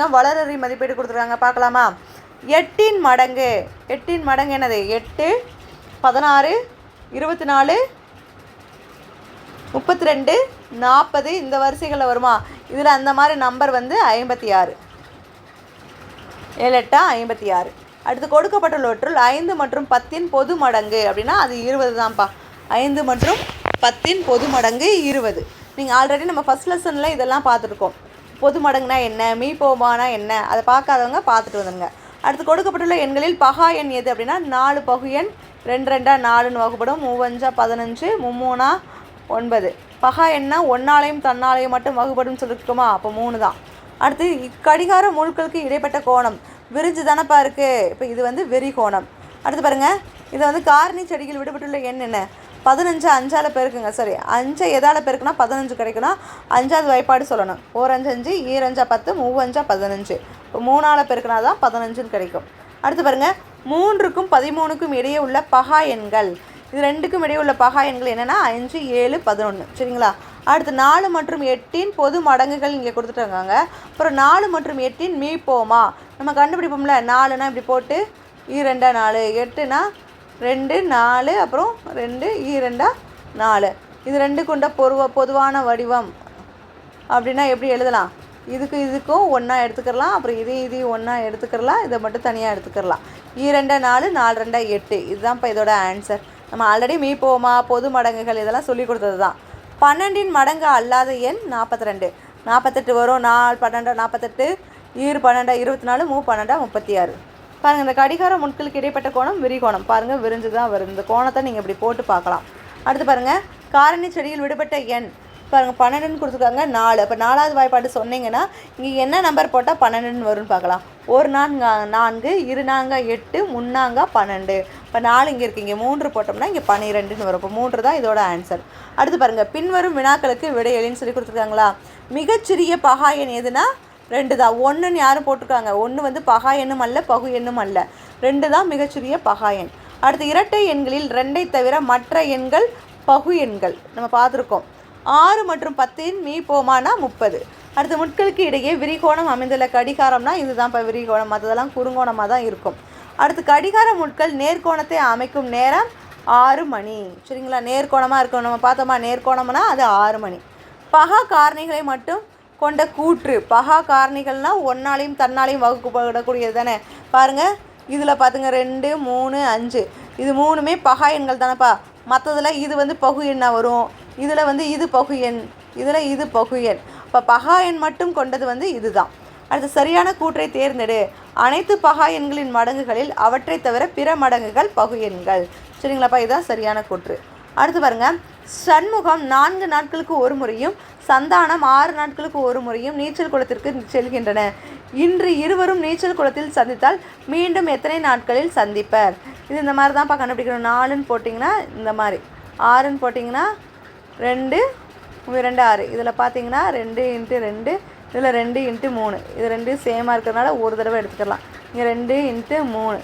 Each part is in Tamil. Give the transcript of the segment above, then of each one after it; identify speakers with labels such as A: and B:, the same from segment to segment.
A: கொடுத்துருக்காங்க. வளரறி மதிப்பீடு கொடுத்துருக்காங்க. பார்க்கலாமா? எட்டின் மடங்கு. எட்டின் மடங்கு என்னது? எட்டு பதினாறு இருபத்தி நாலு முப்பத்தி ரெண்டு நாற்பது இந்த வரிசைகளில் வருமா? இதில் அந்த மாதிரி நம்பர் வந்து ஐம்பத்தி ஆறு ஏழு எட்டா ஐம்பத்தி ஆறு அடுத்து கொடுக்கப்பட்டுள்ளவற்றுள் ஐந்து மற்றும் பத்தின் பொது மடங்கு அப்படின்னா அது இருபது தான்ப்பா. ஐந்து மற்றும் பத்தின் பொது மடங்கு இருபது. நீங்கள் ஆல்ரெடி நம்ம ஃபஸ்ட் லெசனில் இதெல்லாம் பார்த்துருக்கோம். பொது மடங்குனா என்ன மீ போமானா என்ன அதை பார்க்காதவங்க பார்த்துட்டு வந்துடுங்க அடுத்து கொடுக்கப்பட்டுள்ள எண்களில் பகா எண் எது அப்படின்னா நாலு பகு எண் ரெண்டு ரெண்டாக நாலுன்னு வகுப்படும். மூவஞ்சா பதினஞ்சு மும்மூணா ஒன்பது. பகா எண்ணா ஒன்னாலையும் தன்னாலையும் மட்டும் வகுப்படும் சொல்லியிருக்கோமா அப்போ மூணு தான். அடுத்து இக்கடிகார முழுக்களுக்கு இடைப்பட்ட கோணம். விரிஞ்சு தானப்பா இருக்குது இப்போ இது வந்து வெறி கோணம். அடுத்து பாருங்கள் இது வந்து காரணி செடியில் விடுபட்டுள்ள எண் என்ன? பதினஞ்சு அஞ்சால் பெருக்குங்க. சரி அஞ்சை எதால் பெருக்குன்னா பதினஞ்சு கிடைக்குன்னா அஞ்சாவது வாய்ப்பாடு சொல்லணும். ஓர் அஞ்சு அஞ்சு ஈரஞ்சா பத்து மூவஞ்சா பதினஞ்சு. இப்போ மூணால் பெருக்குனா தான் பதினஞ்சுன்னு கிடைக்கும். அடுத்து பாருங்கள் மூன்றுக்கும் பதிமூணுக்கும் இடையே உள்ள பகா எண்கள். இது ரெண்டுக்கும் இடையே உள்ள பகா எண்கள் என்னென்னா அஞ்சு ஏழு பதினொன்று சரிங்களா? அடுத்து நாலு மற்றும் எட்டின் பொது மடங்குகள் இங்கே கொடுத்துட்டாங்க. அப்புறம் நாலு மற்றும் எட்டின் மீ போமா நம்ம கண்டுபிடிப்போம்ல நாலுனா இப்படி போட்டு இரண்டா நாலு எட்டுனா ரெண்டு நாலு அப்புறம் ரெண்டு ஈரெண்டா நாலு. இது ரெண்டு கொண்ட பொருவ பொதுவான வடிவம். அப்படின்னா எப்படி எழுதலாம்? இதுக்கு இதுக்கும் ஒன்றா எடுத்துக்கிறலாம் அப்புறம் இதையும் இதையும் ஒன்றா எடுத்துக்கிறலாம் இதை மட்டும் தனியாக எடுத்துக்கிறலாம். ஈரெண்டா நாலு நாலு ரெண்டா எட்டு. இதுதான்ப்பா இதோட ஆன்சர் நம்ம ஆல்ரெடி மீ போமா பொது மடங்குகள் இதெல்லாம் சொல்லி கொடுத்தது தான் பன்னெண்டின் மடங்கு அல்லாத எண் நாற்பத்தி ரெண்டு நாற்பத்தெட்டு வரும் நாலு பன்னெண்டா நாற்பத்தெட்டு ஈர் பன்னெண்டா இருபத்தி நாலு மூ பன்னெண்டா முப்பத்தி ஆறு. பாருங்கள் இந்த கடிகார முட்களுக்கு இடைப்பட்ட கோணம் விரிகோணம் பாருங்கள் விரிஞ்சு தான் வருது. இந்த கோணத்தை நீங்கள் இப்படி போட்டு பார்க்கலாம். அடுத்து பாருங்கள் காரணி செடியில் விடுபட்ட எண். பாருங்கள் பன்னெண்டுன்னு கொடுத்துருக்காங்க நாலு. அப்போ நாலாவது வாய்ப்பாடு சொன்னீங்கன்னா இங்கே என்ன நம்பர் போட்டால் பன்னெண்டுன்னு வரும்னு பார்க்கலாம். ஒரு நான்கு நான்கு இரு நான்கா எட்டு முன்னாங்கா பன்னெண்டு. இப்போ நாலு இங்கே இருக்குது இங்கே மூன்று போட்டோம்னா இங்கே பன்னிரெண்டுன்னு வரும். இப்போ மூன்று தான் இதோட ஆன்சர் அடுத்து பாருங்கள் பின்வரும் வினாக்களுக்கு விடை எழுன்னு சொல்லி கொடுத்துருக்காங்களா? மிகச்சிறிய பகா எண் எதுனா ரெண்டு தான் ஒன்றுன்னு யாரும் போட்டிருக்காங்க ஒன்று வந்து பகா எண்ணும் அல்ல பகு எண்ணும் அல்ல. ரெண்டு தான் மிகச்சிறிய பகா எண். அடுத்து இரட்டை எண்களில் ரெண்டை தவிர மற்ற எண்கள் பகு எண்கள். நம்ம பார்த்துருக்கோம். ஆறு மற்றும் பத்தின் மீ போமானா முப்பது. அடுத்து முட்களுக்கு இடையே விரிகோணம் அமைந்துள்ள கடிகாரம்னா இதுதான். இப்போ விரிகோணம் மற்றதெல்லாம் குறுங்கோணமாக தான் இருக்கும். அடுத்து கடிகார முட்கள் நேர்கோணத்தை அமைக்கும் நேரம் ஆறு மணி. சரிங்களா? நேர்கோணமாக இருக்கும் நம்ம பார்த்தோமா? நேர்கோணம்னா அது ஆறு மணி. பகா காரணிகளை மட்டும் கொண்ட கூற்று. பகா காரணிகள்னால் ஒன்னாலையும் தன்னாலையும் வகுக்கப்படக்கூடியது தானே? பாருங்கள் இதில் பார்த்துங்க ரெண்டு மூணு அஞ்சு. இது மூணுமே பகா எண்கள் தானேப்பா. மற்றதில் இது வந்து பகு எண்ணாக வரும். இதில் வந்து இது பகு எண். இதில் இது பகு எண். இப்போ பகா எண் மட்டும் கொண்டது வந்து இதுதான். அடுத்து சரியான கூற்றை தேர்ந்தெடு. அனைத்து பகா எண்களின் மடங்குகளில் அவற்றை தவிர பிற மடங்குகள் பகு எண்கள். சரிங்களாப்பா? இதுதான் சரியான கூற்று. அடுத்து பாருங்கள் சண்முகம் நான்கு நாட்களுக்கு ஒரு முறையும் சந்தானம் ஆறு நாட்களுக்கு ஒரு முறையும் நீச்சல் குளத்திற்கு செல்கின்றன. இன்று இருவரும் நீச்சல் குளத்தில் சந்தித்தால் மீண்டும் எத்தனை நாட்களில் சந்திப்பர்? இது இந்த மாதிரி தான்ப்பா கண்டுபிடிக்கணும். நாலுன்னு போட்டிங்கன்னா இந்த மாதிரி. ஆறுன்னு போட்டிங்கன்னா ரெண்டு ரெண்டு ஆறு. இதில் பார்த்தீங்கன்னா ரெண்டு இன்ட்டு ரெண்டு இதில் ரெண்டு இன்ட்டு மூணு. இது ரெண்டு சேமாக இருக்கிறதுனால ஒரு தடவை எடுத்துக்கலாம். இங்கே ரெண்டு இன்ட்டு மூணு.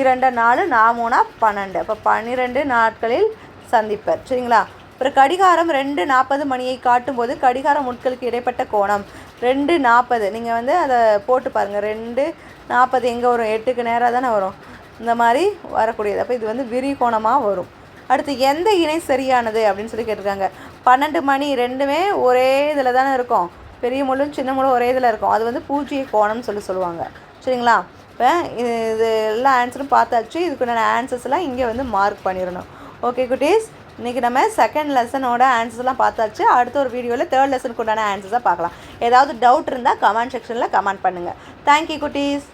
A: இரண்டு நாலு நான் மூணா பன்னெண்டு. அப்போ பன்னிரெண்டு நாட்களில் சந்திப்பர். சரிங்களா? அப்புறம் கடிகாரம் ரெண்டு நாற்பது மணியை காட்டும்போது கடிகார முட்களுக்கு இடைப்பட்ட கோணம். ரெண்டு நாற்பது. நீங்கள் வந்து அதை போட்டு பாருங்கள் ரெண்டு நாற்பது எங்கே வரும்? எட்டுக்கு நேராக தானே வரும். இந்த மாதிரி வரக்கூடியது. அப்போ இது வந்து விரி கோணமாக வரும். அடுத்து எந்த இணை சரியானது அப்படின்னு சொல்லி கேட்டிருக்காங்க. பன்னெண்டு மணி ரெண்டுமே ஒரே இதில் தானே இருக்கும். பெரிய முள்ளும் சின்ன முள்ளும் ஒரே இதில் இருக்கும். அது வந்து பூஜ்ஜிய கோணம்னு சொல்லி சொல்லுவாங்க. சரிங்களா? இப்போ இது இது எல்லா ஆன்சரும் பார்த்தாச்சு. இதுக்குண்டான ஆன்சர்ஸ்லாம் இங்கே வந்து மார்க் பண்ணிடணும். ஓகே குட்டீஸ்? இன்றைக்கி நம்ம செகண்ட் லெசனோட ஆன்சர்ஸ்லாம் பார்த்தாச்சு. அடுத்த ஒரு வீடியோவில் தேர்ட் லெசனுக்கு உண்டான ஆன்சர்ஸாக பார்க்கலாம். ஏதாவது டவுட் இருந்தால் கமெண்ட் செக்ஷனில் கமெண்ட் பண்ணுங்கள் தேங்க்யூ குட்டீஸ்.